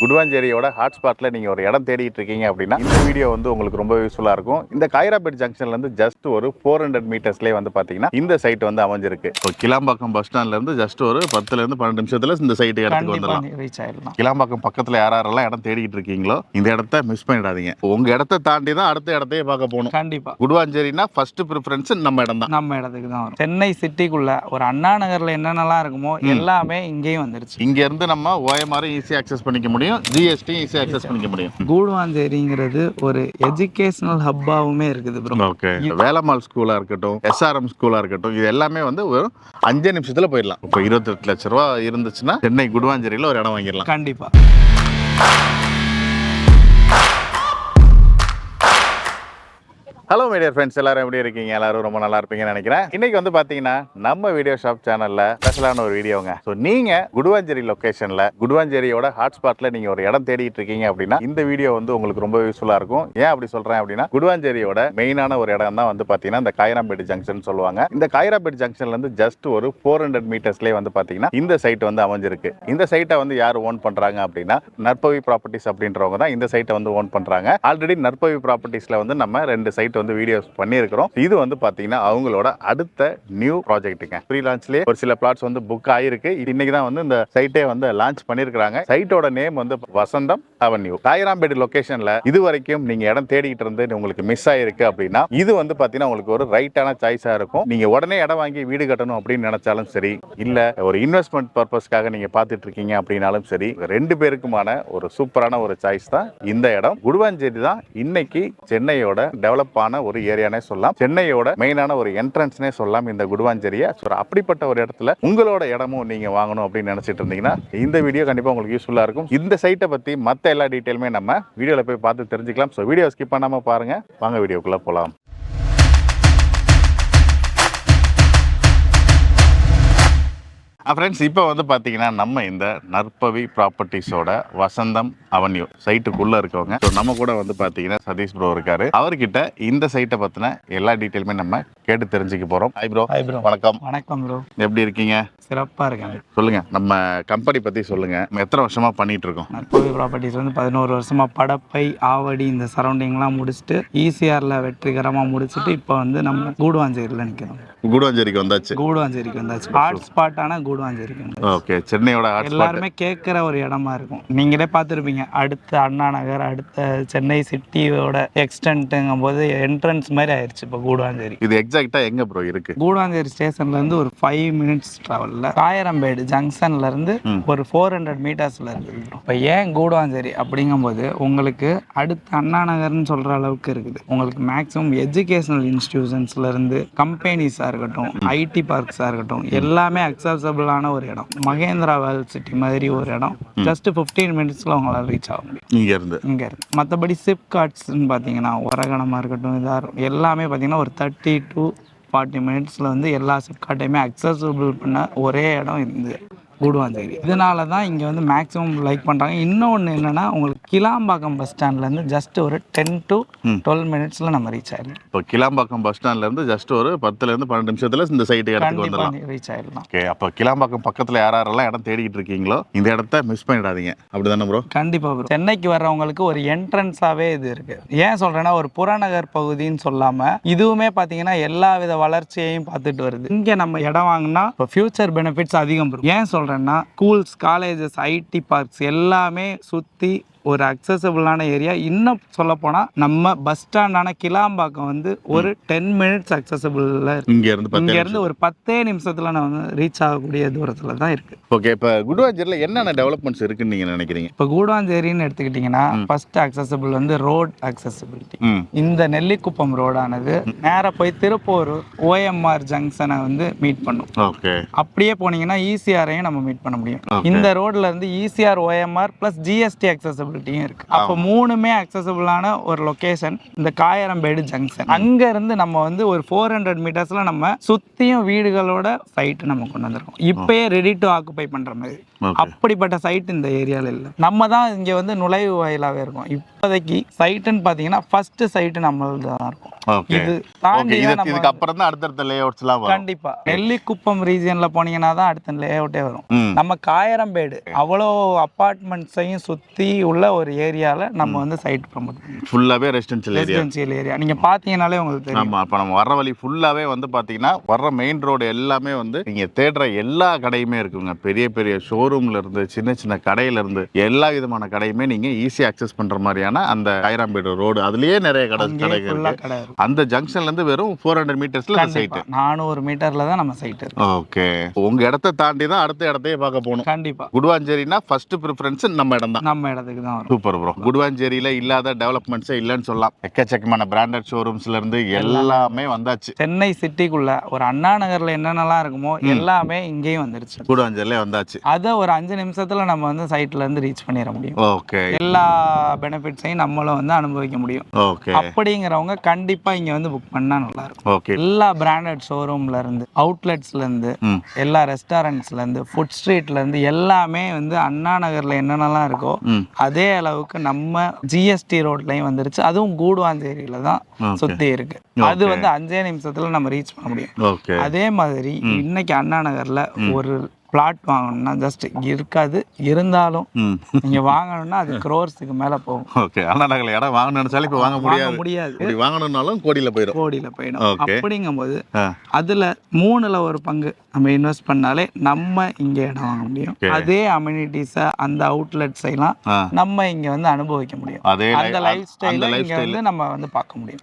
குடுவாஞ்சேரியோட ஹாட்ஸ்பாட்ல நீங்க ஒரு இடம் தேடிட்டு இருக்கீங்க அப்படின்னா இந்த வீடியோ வந்து உங்களுக்கு ரொம்ப யூஸ்ஃபுல்லா இருக்கும். இந்த கைராபேட் ஜங்ஷன்ல இருந்து ஜஸ்ட் ஒரு ஃபோர் ஹண்ட்ரட் மீட்டர்ஸ்லேயே வந்து பாத்தீங்கன்னா இந்த சைட் வந்து அமைஞ்சிருக்கு. இப்போ கிளாம்பாக்கம் பஸ் ஸ்டாண்ட்ல இருந்து ஜஸ்ட் ஒரு பத்துல இருந்து பன்னெண்டு நிமிஷத்துல இந்த சைட்டு இடத்துக்கு வந்துடலாம். ரீச் ஆயிடலாம். கிளாம்பாக்கம் பக்கத்துல யார் யாரெல்லாம் இடம் தேடிட்டு இருக்கீங்களோ இந்த இடத்த மிஸ் பண்ணிடாதீங்க. உங்க இடத்த தாண்டி தான் அடுத்த இடத்தையே பார்க்க போகணும். கண்டிப்பா. குடுவாஞ்சேரினா ஃபர்ஸ்ட் ப்ரிஃபரன்ஸ் நம்ம இடம் தான். நம்ம இடத்துக்கு தான் வரும். சென்னை சிட்டிக்குள்ள ஒரு அண்ணா நகர்ல என்னென்னலாம் இருக்குமோ எல்லாமே இங்கேயும் வந்துருச்சு. இங்க இருந்து நம்ம ஓஎம்ஆர் ஈஸியாக அக்சஸ் பண்ணிக்க முடியும். ஜிஎஸ்டி ஈஸியாக அக்சஸ் பண்ணிக்க முடியும். கூடுவாஞ்சேரிங்கிறது ஒரு எஜுகேஷனல் ஹப்பாவுமே இருக்குது ப்ரோ ஓகே வேலம்மாள் ஸ்கூலா இருக்கட்டும் எஸ்ஆர்எம் ஸ்கூலா இருக்கட்டும் இது எல்லாமே வந்து ஒரு அஞ்சு நிமிஷத்துல போயிடலாம். இப்போ இருபத்தெட்டு லட்ச ரூபா இருந்துச்சுன்னா சென்னை குடுவாஞ்சேரியில ஒரு இடம் வாங்கிடலாம். கண்டிப்பா. ஹலோ மீடியா ஃப்ரெண்ட்ஸ் எல்லாரும் எப்படி இருக்கீங்க? எல்லாரும் ரொம்ப நல்லா இருப்பீங்கன்னு நினைக்கிறேன். இன்னைக்கு வந்து பாத்தீங்கன்னா நம்ம வீடியோ ஷாப் சேனல்ல ஸ்பெஷலான ஒரு வீடியோங்க. ஸோ நீங்க குடுவாஞ்சேரி லொகேஷன்ல குடுவாஞ்சேரியோட ஹாட்ஸ்பாட்ல நீங்க ஒரு இடம் தேடிட்டு இருக்கீங்க அப்படின்னா இந்த வீடியோ வந்து உங்களுக்கு ரொம்ப யூஸ்ஃபுல்லா இருக்கும். ஏன் அப்படி சொல்றேன் அப்படின்னா குடுவாஞ்சேரியோட மெயினான ஒரு இடம் தான் வந்து பாத்தீங்கன்னா இந்த காயராம்பேடு ஜங்ஷன் சொல்லுவாங்க. இந்த காயராம்பேடு ஜங்ஷன்ல இருந்து ஜஸ்ட் ஒரு ஃபோர் ஹண்ட்ரட் மீட்டர்ஸ்லேயே வந்து பாத்தீங்கன்னா இந்த சைட் வந்து அமைஞ்சிருக்கு. இந்த சைட்டை வந்து யார் ஓன் பண்றாங்க அப்படின்னா நற்பவி ப்ராப்பர்ட்டிஸ் அப்படின்றவங்க தான் இந்த சைட்டை வந்து ஓன் பண்றாங்க. ஆல்ரெடி நற்பவி ப்ராப்பர்ட்டிஸ்ல வந்து நம்ம ரெண்டு சைட் வந்து வீடியோஸ் பண்ணியிருக்கிறோம். இது வந்து பார்த்தீங்கன்னா அவங்களோட அடுத்த நியூ ப்ராஜெக்ட்டுங்க ப்ரீ லான்ச்லேயே ஒரு சில பிளாட்ஸ் வந்து புக் ஆகிருக்கு இன்னைக்கு தான் வந்து இந்த சைட்டே வந்து லான்ச் பண்ணியிருக்கிறாங்க. சைட்டோட நேம் வந்து வசந்தம் அவென்யூ காயராம்பேடு லொக்கேஷனில் இது வரைக்கும் நீங்க இடம் தேடிக்கிட்டு இருந்து உங்களுக்கு மிஸ் ஆயிருக்கு அப்படின்னா இது வந்து பாத்தீங்கன்னா உங்களுக்கு ஒரு ரைட்டான சாய்ஸாக இருக்கும். நீங்க உடனே இடம் வாங்கி வீடு கட்டணும் அப்படின்னு நினைச்சாலும் சரி இல்லை ஒரு இன்வெஸ்ட்மெண்ட் பர்பஸ்க்காக நீங்க பார்த்துட்டு இருக்கீங்க அப்படின்னாலும் சரி ரெண்டு பேருக்குமான ஒரு சூப்பரான ஒரு சாய்ஸ் தான் இந்த இடம். குடுவாஞ்சேரி தான் இன்னைக்கு சென்னையோட டெவலப் ஆன ஒரு ஏரியானே சொல்லலாம். சென்னையோட மெயினான ஒரு என்ட்ரன்ஸ்னே சொல்லலாம் இந்த குடுவாஞ்சேரியை. ஸோ அப்படிப்பட்ட ஒரு இடத்துல உங்களோட இடமும் நீங்கள் வாங்கணும் அப்படின்னு நினச்சிட்டு இருந்தீங்கன்னா இந்த வீடியோ கண்டிப்பாக உங்களுக்கு யூஸ்ஃபுல்லாக இருக்கும். இந்த சைட்டை பற்றி மற்ற எல்லா டீட்டெயிலுமே நம்ம வீடியோவில் போய் பார்த்து தெரிஞ்சுக்கலாம். ஸோ வீடியோ ஸ்கிப் பண்ணாமல் பாருங்கள் வாங்க வீடியோக்குள்ளே போகலாம் ஃப்ரெண்ட்ஸ் இப்போ வந்து பார்த்தீங்கன்னா நம்ம இந்த நற்பவி ப்ராப்பர்ட்டிஸோட வசந்தம் அவென்யூ சைட்டுக்குள்ளே இருக்கவங்க. ஸோ நம்ம கூட வந்து பார்த்தீங்கன்னா சதீஷ் ப்ரோ இருக்காரு. அவர்கிட்ட இந்த சைட்டை பற்றின எல்லா டீட்டெயிலுமே நம்ம கேட்டு தெரிஞ்சுக்க போகிறோம் ஹாய் ப்ரோ ஹாய் ப்ரோ வணக்கம். வணக்கம் ப்ரோ எப்படி இருக்கீங்க? சிறப்பா இருக்காங்க சொல்லுங்க. நம்ம கம்பெனி பற்றி சொல்லுங்க. நம்ம எத்தனை வருஷமா பண்ணிட்டு இருக்கோம்? நற்பவி ப்ராப்பர்ட்டிஸ் வந்து பதினோரு வருஷமா படப்பை ஆவடி இந்த சரௌண்டிங்லாம் முடிச்சுட்டு ஈசிஆர்ல வெற்றிகரமா முடிச்சுட்டு இப்போ வந்து நம்ம கூடுவாஞ்சேரியில் நிற்கிறோம் கூடுவாஞ்சேரிக்கு வந்தாச்சு. கூடுவாஞ்சேரிக்கு வந்தாச்சு. ஹாட் ஸ்பாட்டான வந்தாச்சு. ஓகே சென்னையோட எல்லாருமே கேட்குற ஒரு இடமா இருக்கும். நீங்களே பார்த்துருப்பீங்க. அடுத்த அண்ணா நகர் அடுத்த சென்னை சிட்டியோட எக்ஸ்டென்ட்டுங்கும் போது என்ட்ரன்ஸ் மாதிரி ஆயிடுச்சு இப்போ கூடுவாஞ்சேரி. இது எக்ஸாக்டா எங்க ப்ரோ இருக்கு? கூடுவாஞ்சேரி ஸ்டேஷன்ல இருந்து ஒரு ஃபைவ் மினிட்ஸ் டிராவலில் காயரம்பேடு ஜங்ஷன்ல இருந்து. ஒரு ஃபோர் ஹண்ட்ரட் மீட்டர்ஸ்ல இருக்குது இப்போ ஏன் கூடுவாஞ்சேரி அப்படிங்கும்போது உங்களுக்கு அடுத்த அண்ணா நகர்னு சொல்ற அளவுக்கு இருக்குது. உங்களுக்கு மேக்ஸிமம் எஜுகேஷனல் இன்ஸ்டிடியூஷன்ஸ்ல இருந்து கம்பெனிஸாக இருக்கட்டும் ஐடி பார்க்ஸாக இருக்கட்டும் எல்லாமே அக்சசபிளான ஒரு இடம். மகேந்திரா வேல் சிட்டி மாதிரி ஒரு இடம். ஜஸ்ட் ஃபிஃப்டீன் மினிட்ஸில் உங்களால் ரீச் ஆக முடியும். இங்க இருந்து மற்றபடி சிப் பார்த்தீங்கன்னா உரகணமாக இருக்கட்டும் இதாக இருக்கும் எல்லாமே பார்த்தீங்கன்னா ஒரு தேர்ட்டி டு ஃபார்ட்டி மினிட்ஸில் வந்து எல்லா சிப் கார்ட்டையுமே அக்சசபிள் பண்ண ஒரே இடம் இந்த கூடுவாஞ்சேரி. இதனால தான் இங்கே வந்து மேக்ஸிமம் லைக் பண்ணுறாங்க இன்னொன்று என்னென்னா உங்களுக்கு கிளாம்பாக்கம் பஸ் ஸ்டாண்ட்லேருந்து ஜஸ்ட் ஒரு டென் டு. டுவெல் மினிட்ஸில் நம்ம ரீச் ஆயிடலாம். இப்போ கிளாம்பாக்கம் பஸ் ஸ்டாண்ட்ல இருந்து ஜஸ்ட் ஒரு பத்துல இருந்து பன்னெண்டு நிமிஷத்துல இந்த சைட்டு இடத்துக்கு வந்துடலாம். ரீச் ஆயிடலாம். ஓகே அப்போ கிளாம்பாக்கம் பக்கத்துல யார் யாரெல்லாம் இடம் தேடிக்கிட்டு இருக்கீங்களோ இந்த இடத்த மிஸ் பண்ணிடாதீங்க. அப்படிதானே ப்ரோ கண்டிப்பாக ப்ரோ சென்னைக்கு வர்றவங்களுக்கு ஒரு என்ட்ரன்ஸாகவே இது இருக்கு. ஏன் சொல்றேன்னா ஒரு புறநகர் பகுதின்னு சொல்லாம இதுவுமே பார்த்தீங்கன்னா எல்லா வித வளர்ச்சியையும் பார்த்துட்டு வருது. இங்கே நம்ம இடம் வாங்கினா இப்போ ஃபியூச்சர் பெனிஃபிட்ஸ் அதிகம் ஏன் சொல்றேன்னா ஸ்கூல்ஸ் காலேஜஸ் ஐடி பார்க்ஸ் எல்லாமே சுற்றி ஒரு அக்சசபிளான ஏரியா இன்னும் சொல்ல போனா நம்ம பஸ் ஸ்டாண்டான கிளாம்பாக்கம் வந்து ஒரு டென் மினிட்ஸ் அக்சசபிளில் இருக்கு. இங்க இருந்து இங்க பத்து இருந்து ஒரு பத்தே நிமிஷத்துல நான் வந்து ரீச் ஆகக்கூடிய தூரத்துல தான் இருக்கு. ஓகே இப்போ குடுவாஞ்சேரியில் என்னென்ன டெவலப்மெண்ட்ஸ் இருக்குன்னு நீங்க நினைக்கிறீங்க? இப்போ கூடாஞ்சேரின்னு எடுத்துக்கிட்டிங்கன்னா ஃபர்ஸ்ட் அக்சசபிள் வந்து ரோட் அக்சசபிலிட்டி இந்த நெல்லிக்குப்பம் ரோடானது நேராக போய் திருப்பூர் ஓஎம்ஆர் ஜங்ஷனை வந்து மீட் பண்ணும். ஓகே அப்படியே போனீங்கன்னா ஈசிஆரையும் நம்ம மீட் பண்ண முடியும். இந்த ரோட்ல இருந்து ECR OMR plus GST accessible அக்சசபிலிட்டியும் இருக்கு. அப்போ மூணுமே அக்சசபிளான ஒரு லொகேஷன் இந்த காயரம்பேடு ஜங்ஷன் அங்க இருந்து நம்ம வந்து ஒரு ஃபோர் ஹண்ட்ரட் மீட்டர்ஸ்ல நம்ம சுத்தியும் வீடுகளோட சைட் நம்ம கொண்டு வந்திருக்கோம். இப்பயே ரெடி டு ஆக்குபை பண்ற மாதிரி. அப்படிப்பட்ட சைட் இந்த ஏரியால இல்லை. நம்ம தான் இங்க வந்து நுழைவு வாயிலாவே இருக்கோம். இப்போதைக்கு சைட்டுன்னு பாத்தீங்கன்னா ஃபர்ஸ்ட் சைட்டு நம்மளது தான் இருக்கும். இது தாண்டி இதுக்கு அப்புறம் தான் அடுத்தடுத்த லே அவுட்ஸ்லாம் வரும். கண்டிப்பா. நெல்லிக்குப்பம் ரீஜியன்ல போனீங்கன்னா தான் அடுத்த லே அவுட்டே வரும் நம்ம காயரம்பேடு அவ்வளோ அப்பார்ட்மெண்ட்ஸையும் சுத்தி உள்ள ஒரு ஏரியால நம்ம வந்து சைட் ப்ரமோட் பண்ணுவோம் ஃபுல்லாவே ரெசிடென்ஷியல் ஏரியா ரெசிடென்சியல் ஏரியா நீங்க பாத்தீங்கன்னாலே உங்களுக்கு தெரியும். ஆமா அப்ப நம்ம வர்ற வழி ஃபுல்லாவே வந்து பாத்தீங்கன்னா வர்ற மெயின் ரோடு எல்லாமே வந்து நீங்க தேடுற எல்லா கடையுமே இருக்குங்க. பெரிய பெரிய ஷோரூம்ல இருந்து சின்ன சின்ன கடையில இருந்து எல்லா விதமான கடையுமே நீங்க ஈஸியா அக்சஸ் பண்ற மாதிரியான அந்த ஐராம்பேடு ரோடு அதுலயே நிறைய கடை கடை அந்த ஜங்ஷன்ல இருந்து வெறும் ஃபோர் ஹண்ட்ரட் மீட்டர்ஸ்ல அந்த சைட் கண்டிப்பா. நானூறு மீட்டர்ல தான் நம்ம சைட் இருக்கு. ஓகே. உங்க இடத்த தாண்டி தான் அடுத்த இடத்தையே பார்க்க போகணும். கண்டிப்பா. குடுவாஞ்சேரினா ஃபர்ஸ்ட் ப்ரிஃபரன்ஸ் நம்ம இடம் தான் நம்ம இடத்துக்கு தான் வரும். சூப்பர் ப்ரோ குடுவாஞ்சேரியில இல்லாத டெவலப்மெண்ட்ஸே இல்லைன்னு சொல்லலாம். எக்கச்சக்கமான பிராண்டட் ஷோரூம்ஸ்ல இருந்து எல்லாமே வந்தாச்சு. சென்னை சிட்டிக்குள்ள ஒரு அண்ணா நகர்ல என்னென்னலாம் இருக்குமோ எல்லாமே இங்கேயும் வந்துருச்சு. குடுவாஞ்சேரியிலே வந்தாச்சு. அதை ஒரு அஞ்சு நிமிஷத்துல நம்ம வந்து சைட்ல இருந்து ரீச் பண்ணிட முடியும். ஓகே எல்லா பெனிஃபிட்ஸையும் நம்மளும் வந்து அனுபவிக்க முடியும். ஓகே அப்படிங்கிறவங்க கண்டிப்பா இங்க வந்து புக் பண்ணா நல்லா இருக்கும். ஓகே எல்லா பிராண்டட் ஷோரூம்ல இருந்து அவுட்லெட்ஸ்ல இருந்து எல்லா ரெஸ்டாரண்ட்ஸ்ல இருந்து ஃபுட் ஸ்ட்ரீட்ல இருந்து எல்லாமே வந்து அண்ணா நகர்ல என்னென்னலாம் இருக்கோ ம். அதே அளவுக்கு நம்ம ஜிஎஸ்டி ரோட்லயும் வந்துருச்சு. அதுவும் கூடுவாஞ்சேரியில தான் சுத்தி இருக்கு. அது வந்து அஞ்சே நிமிஷத்துல நம்ம ரீச் பண்ண முடியும். அதே மாதிரி இன்னைக்கு அண்ணா நகர்ல ஒரு பிளாட் வாங்கணும்னா ஜஸ்ட் இருக்காது. இருந்தாலும் நீங்க வாங்கணும்னா அது க்ரோர்ஸுக்கு மேல போகும். ஓகே அண்ணா நகரில் இடம் வாங்கணும்னு நினைச்சாலும் இப்போ வாங்க முடியாது. முடியாது. இப்படி வாங்கணும்னாலும் கோடியில் போயிடும். கோடியில போயிடும். அப்படிங்கும்போது அதுல மூணுல ஒரு பங்கு. நம்ம இன்வெஸ்ட் பண்ணாலே நம்ம இங்க இடம் வாங்க முடியும். அதே அம்யூனிட்டிஸை அந்த அவுட்லெட்ஸ் எல்லாம் நம்ம இங்க வந்து அனுபவிக்க முடியும். அதே அந்த லைஃப் ஸ்டைல இங்க வந்து நம்ம வந்து பார்க்க முடியும்.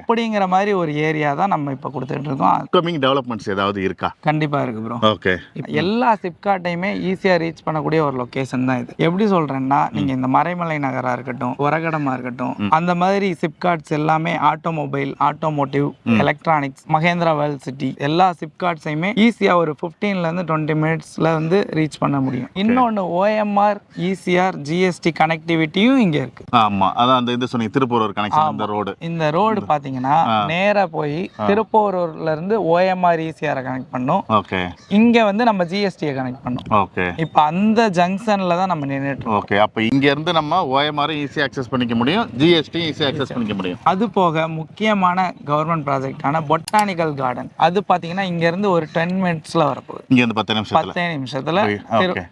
அப்படிங்கிற மாதிரி ஒரு ஏரியா தான் நம்ம இப்ப கொடுத்துட்டு இருக்கோம். அப்கமிங் டெவலப்மெண்ட்ஸ் ஏதாவது இருக்கா? கண்டிப்பா இருக்கு ப்ரோ ஓகே எல்லா சிப்காட்டையுமே ஈஸியா ரீச் பண்ணக்கூடிய ஒரு லொகேஷன் தான் இது. எப்படி சொல்றேன்னா நீங்க இந்த மறைமலை நகரா இருக்கட்டும் உரகடமா இருக்கட்டும் அந்த மாதிரி சிப்காட்ஸ் எல்லாமே automobile automotive electronics Mahindra world city எல்லா சிப்காட்ஸையுமே ஈஸியா ஒரு 15 ல இருந்து டுவெண்ட்டி மினிட்ஸ்ல வந்து ரீச் பண்ண முடியும். இன்னொன்னு ஓஎம்ஆர் இசிஆர் ஜிஎஸ்டி கனெக்டிவிட்டியும் இங்க இருக்கு. ஆமா அதான் அந்த இது சொன்னீங்க திருப்பூர் ஒரு கனெக்ஷன் அந்த ரோடு இந்த ரோடு பாத்தீங்கன்னா நேரா போய் திருப்பூரூர்ல இருந்து ஓஎம்ஆர் இசிஆர் கனெக்ட் பண்ணும். ஓகே இங்க வந்து நம்ம ஜிஎஸ்டியை கனெக்ட் பண்ணோம். ஓகே இப்போ அந்த ஜங்ஷன்ல தான் நம்ம நின்றுட்டு ஓகே அப்போ இங்க இருந்து நம்ம ஓஎம்ஆர் ஈஸியாக அக்சஸ் பண்ணிக்க முடியும் ஜிஎஸ்டி ஈஸியாக அக்சஸ் பண்ணிக்க முடியும். அது போக முக்கியமான கவர்மெண்ட் ப்ராஜெக்டான பொட்டானிக்கல் கார்டன் அது பாத்தீங்கன்னா இங்க இருந்து ஒரு டென் மினிட்ஸ்ல வரப்போகுது. இங்க இருந்து பத்து நிமிஷத்துல. பத்தே நிமிஷத்துல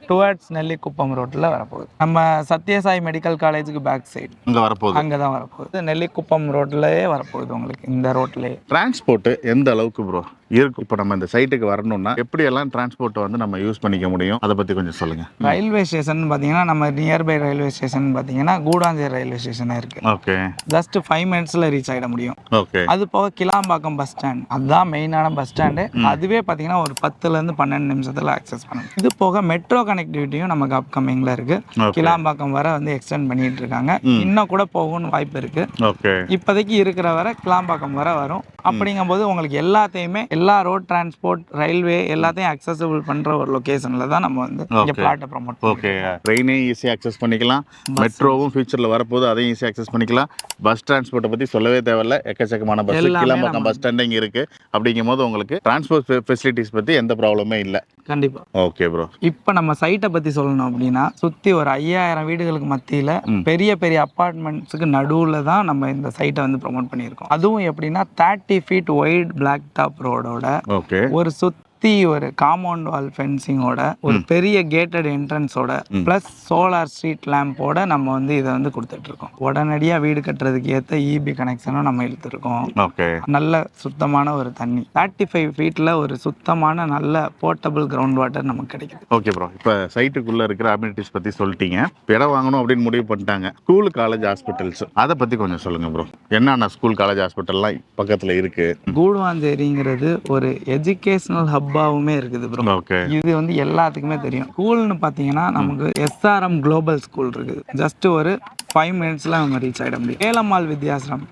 டுவர்ட்ஸ் நெல்லிக்குப்பம் ரோட்ல வரப்போகுது. நம்ம சத்யசாய் மெடிக்கல் காலேஜுக்கு பேக் சைடு இங்க வரப்போகுது. அங்கதான் வரப்போகுது. நெல்லிக்குப்பம் ரோட்லயே வரப்போகுது உங்களுக்கு இந்த ரோட்லயே. டிரான்ஸ்போர்ட் எந்த அளவுக்கு ப்ரோ இருக்கும் இப்போ நம்ம இந்த சைட்டுக்கு வரணும்னா எப்படி எல்லாம் டிரான்ஸ்போர்ட் வந்து நம்ம யூஸ் பண்ணிக்க முடியும்? அதை பத்தி கொஞ்சம் சொல்லுங்க. ரயில்வே ஸ்டேஷன் பாத்தீங்கன்னா நம்ம நியர்பை ரயில்வே ஸ்டேஷன் பாத்தீங்கன்னா கூடாஞ்சேரி ரயில்வே ஸ்டேஷன் இருக்கு. ஓகே. ஜஸ்ட் ஃபைவ் மினிட்ஸ்ல ரீச் ஆயிட முடியும். ஓகே. அது போக கிளாம்பாக்கம் பஸ் ஸ்டாண்ட் அதுதான் மெயினான பஸ் ஸ்டாண்டு அதுவே பார்த்தீங்கன்னா ஒரு பத்துல இருந்து பன்னெண்டு நிமிஷத்துல அக்சஸ் பண்ணணும் இது போக மெட்ரோ கனெக்டிவிட்டியும் நமக்கு அப்கமிங்ல இருக்கு. ஓகே. கிளாம்பாக்கம் வர வந்து எக்ஸ்டெண்ட் பண்ணிட்டு இருக்காங்க. இன்னும் கூட போகணும்னு வாய்ப்பு இருக்கு. ஓகே. இப்போதைக்கு இருக்கிற வரை கிளாம்பாக்கம் வர வரும். அப்படிங்கும்போது உங்களுக்கு எல்லாத்தையுமே எல்லா ரோட் டிரான்ஸ்போர்ட் ரயில்வே எல்லாத்தையும் அக்சசபிள் பண்ற ஒரு லொகேஷன்ல தான் நம்ம வந்து இங்க. பிளாட்டை ப்ரொமோட் ஓகே ட்ரெயினையும் ஈஸியாக அக்சஸ் பண்ணிக்கலாம். மெட்ரோவும் ஃபியூச்சரில் வரப்போது அதையும் ஈஸியாக அக்சஸ் பண்ணிக்கலாம். பஸ் டிரான்ஸ்போர்ட்டை பற்றி சொல்லவே தேவையில்ல. எக்கச்சக்கமான பஸ் கிளம்பாக்கம் பஸ் ஸ்டாண்ட் இங்கே இருக்குது அப்படிங்கும் போது உங்களுக்கு டிரான்ஸ்போர்ட் ஃபெசிலிட்டிஸ் பற்றி எந்த ப்ராப்ளமே இல்லை. கண்டிப்பா. ஓகே ப்ரோ இப்போ நம்ம சைட்டை பத்தி சொல்லணும் அப்படின்னா சுத்தி ஒரு ஐயாயிரம் வீடுகளுக்கு மத்தியில பெரிய பெரிய அப்பார்ட்மெண்ட்ஸுக்கு நடுவுல தான் நம்ம இந்த சைட்டை வந்து ப்ரோமோட் பண்ணியிருக்கோம். அதுவும் எப்படின்னா thirty feet white black top ரோடோட okay. ஒரு சுத்தி ஒரு காம்பவுண்ட் வால் ஃபென்சிங்கோட ஒரு பெரிய கேட்டட் என்ட்ரன்ஸோட ப்ளஸ் சோலார் ஸ்ட்ரீட் லேம்போட நம்ம வந்து இதை வந்து கொடுத்துட்டு இருக்கோம். உடனடியா வீடு கட்டுறதுக்கு ஏற்ற இபி கனெக்ஷனும் நம்ம இழுத்துருக்கோம். ஓகே. நல்ல சுத்தமான ஒரு தண்ணி. தேர்ட்டி ஃபைவ் ஃபீட்டில் ஒரு சுத்தமான நல்ல போர்ட்டபிள் கிரவுண்ட் வாட்டர் நமக்கு கிடைக்குது. ஓகே ப்ரோ இப்போ சைட்டுக்குள்ளே இருக்கிற அம்யூனிட்டிஸ் பற்றி சொல்லிட்டீங்க. இடம் வாங்கணும் அப்படின்னு முடிவு பண்ணிட்டாங்க. ஸ்கூல் காலேஜ் ஹாஸ்பிட்டல்ஸ் அதை பற்றி கொஞ்சம் சொல்லுங்கள் ப்ரோ என்னென்ன ஸ்கூல் காலேஜ் ஹாஸ்பிட்டல்லாம் பக்கத்தில் இருக்குது கூடுவாஞ்சேரிங்கிறது ஒரு எஜுகேஷனல் ஹப்பாவுமே இருக்குது ப்ரோ இது வந்து எல்லாத்துக்குமே தெரியும். ஸ்கூல்னு பார்த்தீங்கன்னா நமக்கு எஸ்ஆர்எம் குளோபல் ஸ்கூல் இருக்குது. ஜஸ்ட் ஒரு ஃபைவ் மினிட்ஸ்ல நம்ம ரீச் ஆகிட முடியும். ஏலம்மாள் வித்யாசிரம்.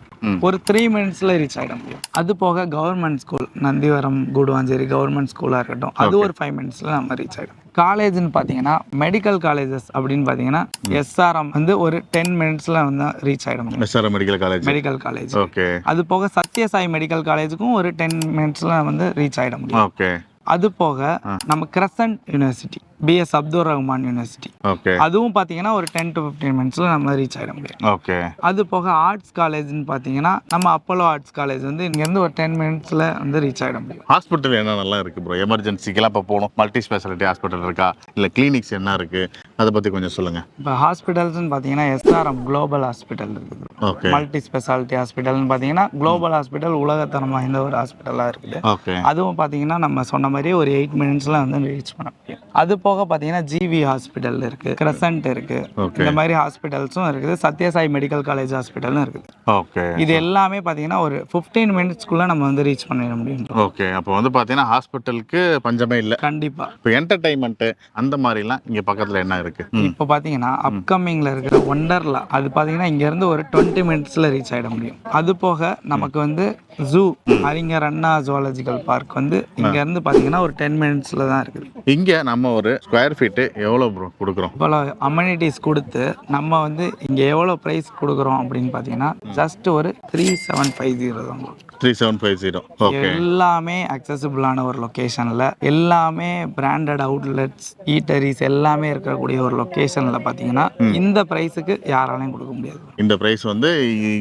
ஒரு த்ரீ மினிட்ஸ்ல ரீச் ஆகிட முடியும். அது போக government school Nandivaram Guduvanchery government ஸ்கூலாக இருக்கட்டும். அது ஒரு ஃபைவ் மினிட்ஸ்ல நம்ம ரீச் ஆகிடும் காலேஜ்னு பார்த்தீங்கன்னா மெடிக்கல் காலேஜஸ் அப்படின்னு பார்த்தீங்கன்னா எஸ்ஆர்எம் வந்து ஒரு டென் மினிட்ஸில் வந்து ரீச் ஆகிட முடியும். SRM medical college medical college okay அது போக சத்யசாய் மெடிக்கல் காலேஜுக்கும் ஒரு டென் மினிட்ஸில் வந்து ரீச் ஆகிட முடியும். ஓகே அது போக நம்ம crescent university. BS Abdul Rahman university okay அதுவும் பார்த்தீங்கன்னா ஒரு டென் டு ஃபிஃப்டீன் மினிட்ஸில் நம்ம ரீச் ஆகிட முடியும். ஓகே அது போக ஆர்ட்ஸ் காலேஜ்னு பார்த்தீங்கன்னா நம்ம அப்போலோ ஆர்ட்ஸ் காலேஜ் வந்து இங்கேருந்து ஒரு டென் மினிட்ஸில் வந்து ரீச் ஆகிட முடியும். ஹாஸ்பிட்டல் என்னென்னலாம் இருக்கு ப்ரோ எமர்ஜென்சிக்கெல்லாம் இப்போ போகணும். மல்டி ஸ்பெஷாலிட்டி ஹாஸ்பிட்டல் இருக்கா? இல்லை கிளினிக்ஸ் என்ன இருக்கு? அதை பற்றி கொஞ்சம் சொல்லுங்க. இப்போ ஹாஸ்பிட்டல்ஸ்னு பார்த்தீங்கன்னா எஸ்ஆர்எம் குளோபல் ஹாஸ்பிட்டல் இருக்குது ஓகே மல்டி ஸ்பெஷாலிட்டி ஹாஸ்பிட்டல்னு பார்த்தீங்கன்னா குளோபல் ஹாஸ்பிட்டல் உலகத்தரம் வாய்ந்த ஒரு ஹாஸ்பிட்டலாக இருக்குது. ஓகே அதுவும் பார்த்தீங்கன்னா நம்ம சொன்ன மாதிரி ஒரு எயிட் மினிட்ஸில் வந்து ரீச் பண்ண முடியும். அது போக பார்த்தீங்கன்னா ஜிவி ஹாஸ்பிட்டல் இருக்குது கிரசன்ட் இருக்குது இந்த மாதிரி ஹாஸ்பிட்டல்ஸும் இருக்குது. சத்யசாய் மெடிக்கல் காலேஜ் ஹாஸ்பிட்டலும் இருக்குது. ஓகே இது எல்லாமே பார்த்தீங்கன்னா ஒரு ஃபிஃப்டீன் மினிட்ஸ்க்குள்ளே நம்ம வந்து ரீச் பண்ணிட முடியும். ஓகே அப்போ வந்து பார்த்தீங்கன்னா ஹாஸ்பிட்டலுக்கு பஞ்சமே இல்லை. கண்டிப்பாக இப்போ என்டர்டைன்மெண்ட்டு அந்த மாதிரிலாம் இங்கே பக்கத்தில் என்ன இருக்கு? ம். இப்போ பார்த்தீங்கன்னா அப்கமிங்கில் இருக்கிற ஒண்டர்லா அது பார்த்தீங்கன்னா இங்கேருந்து ஒரு டுவெண்ட்டி மினிட்ஸில் ரீச் ஆகிட முடியும். அது போக நமக்கு வந்து ஜூ அறிஞர் அண்ணா ஜுவாலஜிக்கல் பார்க் வந்து இங்கேருந்து பார்த்தீங்கன்னா ஒரு டென் மினிட்ஸில் தான் இருக்குது. இங்கே நம்ம ஒரு ஸ்கொயர் ஃபீட்டு எவ்வளோ ப்ரோ கொடுக்குறோம்? இவ்வளோ அம்யூனிட்டிஸ் கொடுத்து நம்ம வந்து இங்கே எவ்வளோ ப்ரைஸ் கொடுக்குறோம் அப்படின்னு பார்த்தீங்கன்னா ஜஸ்ட் ஒரு த்ரீ செவன் ஃபைவ் ஜீரோ தான். Three seven five zero okay எல்லாமே அக்சசிபிளான ஒரு லொக்கேஷனில் எல்லாமே பிராண்டட் அவுட்லெட்ஸ் ஈட்டரிஸ் எல்லாமே இருக்கக்கூடிய ஒரு லொக்கேஷனில் பார்த்தீங்கன்னா இந்த ப்ரைஸுக்கு யாராலையும் கொடுக்க முடியாது இந்த ப்ரைஸ் வந்து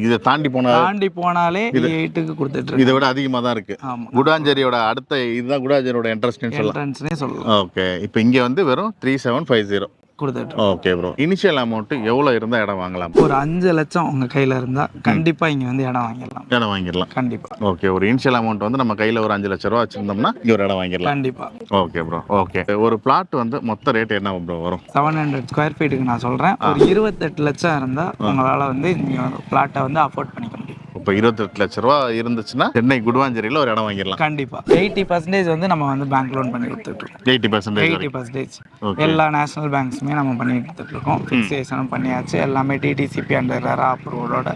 இதை தாண்டி போன தாண்டி போனாலே எயிட்டுக்கு கொடுத்துட்டு இதை விட அதிகமாக தான் இருக்கு. ஆமாம் குடாஞ்சேரியோட அடுத்த இதுதான் குடாஞ்சேரியோட இன்ட்ரெஸ்ட்னு சொல்லலாம். என்ட்ரன்ஸ்னே சொல்லலாம். ஓகே இப்போ இங்கே வந்து வெறும் த்ரீ செவன் ஃபைவ் ஜீரோ கொடுத்துட்டு ஓகே ப்ரோ இனிஷியல் அமௌண்ட் எவ்வளோ இருந்தால் இடம் வாங்கலாம்? ஒரு அஞ்சு லட்சம் உங்க கையில இருந்தா கண்டிப்பா இங்க வந்து இடம் வாங்கிடலாம். இடம் வாங்கிடலாம். கண்டிப்பா. ஓகே ஒரு இனிஷியல் அமௌண்ட் வந்து நம்ம கையில் ஒரு அஞ்சு லட்ச ரூபா வச்சிருந்தோம்னா இங்கே ஒரு இடம் வாங்கிடலாம். கண்டிப்பா. ஓகே ப்ரோ ஓகே ஒரு பிளாட் வந்து மொத்த ரேட் என்ன ப்ரோ வரும்? செவன் ஹண்ட்ரட் ஸ்கொயர் ஃபீட்டுக்கு நான் சொல்றேன். ஒரு இருபத்தெட்டு லட்சம் இருந்தா உங்களால வந்து இந்த பிளாட்டை வந்து அஃபோர்ட் பண்ணிக்க முடியும் இப்போ இருபத்தெட்டு லட்ச ரூபா இருந்துச்சுன்னா சென்னை குடுவாஞ்சேரியில் ஒரு இடம் வாங்கிடலாம். கண்டிப்பா. எயிட்டி பர்சன்டேஜ் வந்து நம்ம வந்து பேங்க் லோன் பண்ணி கொடுத்துட்டு இருக்கோம் எயிட்டி பர்சன்டேஜ் எயிட்டி பர்சன்டேஜ். எல்லா நேஷனல் பேங்க்ஸுமே நம்ம பண்ணி கொடுத்துட்டு இருக்கோம் ஃபிக்ஸேஷனும் பண்ணியாச்சு. எல்லாமே டிடிசிபி அண்ட் ரெரா அப்ரூவலோட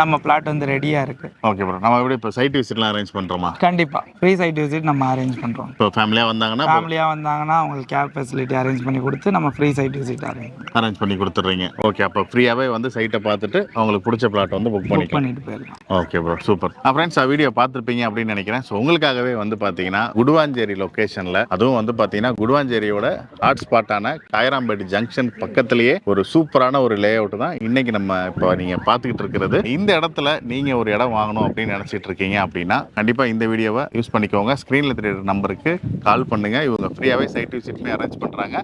நம்ம பிளாட் வந்து ரெடியா இருக்கு. ஓகே ப்ரோ நம்ம எப்படி இப்போ சைட் விசிட்லாம் அரேஞ்ச் பண்ணுறோமா கண்டிப்பா. ஃப்ரீ சைட் விசிட் நம்ம அரேஞ்ச் பண்றோம். இப்போ ஃபேமிலியாக வந்தாங்கன்னா ஃபேமிலியாக வந்தாங்கன்னா அவங்களுக்கு கேப் ஃபெசிலிட்டி அரேஞ்ச் பண்ணி கொடுத்து நம்ம free site visit arrange arrange பண்ணி கொடுத்துட்றீங்க. ஓகே அப்போ ஃப்ரீயாகவே வந்து சைட்டை பார்த்துட்டு அவங்களுக்கு பிடிச்ச பிளாட் வந்து புக் பண்ணிக்கலாம். பண்ணிட்டு போயிடலாம். Okay bro super friends video பார்த்துருப்பீங்க அப்படின்னு நினைக்கிறேன். ஸோ உங்களுக்காகவே வந்து பார்த்தீங்கன்னா குடுவாஞ்சேரி லொக்கேஷனில் அதுவும் வந்து பார்த்தீங்கன்னா குடுவாஞ்சேரியோட ஹாட் ஸ்பாட்டான காயராம்பேட்டு ஜங்ஷன் பக்கத்துலேயே ஒரு சூப்பரான ஒரு லே அவுட் தான் இன்னைக்கு நம்ம இப்போ நீங்கள் பார்த்துக்கிட்டு இருக்கிறது. இந்த இடத்துல நீங்கள் ஒரு இடம் வாங்கணும் அப்படின்னு நினச்சிட்டு இருக்கீங்க அப்படின்னா கண்டிப்பாக இந்த வீடியோவை யூஸ் பண்ணிக்கோங்க. ஸ்க்ரீனில் தெரியுற நம்பருக்கு கால் பண்ணுங்க. இவங்க ஃப்ரீயாகவே சைட் விசிட்மே அரேஞ்ச் பண்ணுறாங்க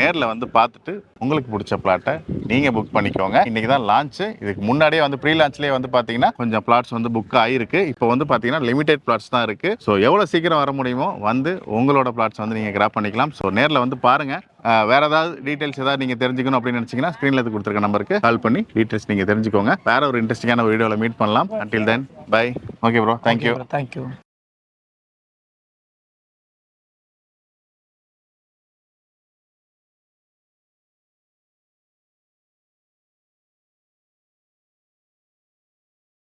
நேரில் வந்து பார்த்துட்டு உங்களுக்கு பிடிச்ச பிளாட்டை நீங்கள் புக் பண்ணிக்கோங்க. இன்றைக்கி தான் லான்ச்சு இதுக்கு முன்னாடியே வந்து ப்ரீ லான்ச்லேயே வந்து பார்த்தீங்கன்னா கொஞ்சம் பிளாட்ஸ் வந்து புக் ஆகிருக்கு இப்போ வந்து பார்த்தீங்கன்னா லிமிடெட் பிளாட்ஸ் தான் இருக்குது ஸோ எவ்வளோ சீக்கிரம் வர முடியுமோ வந்து உங்களோட பிளாட்ஸ் வந்து நீங்கள் கிராப் பண்ணிக்கலாம். ஸோ நேரில் வந்து பாருங்கள் வேற ஏதாவது டீட்டெயில்ஸ் ஏதாவது நீங்கள் தெரிஞ்சுக்கணும் அப்படின்னு நினச்சிங்கன்னா ஸ்க்ரீனில் கொடுத்துருக்க நம்பருக்கு கால் பண்ணி டீட்டெயில்ஸ் நீங்கள் தெரிஞ்சுக்கோங்க. வேற ஒரு இன்ட்ரெஸ்டிங்கான வீடியோவில் மீட் பண்ணலாம். Until then bye okay bro thank you thank you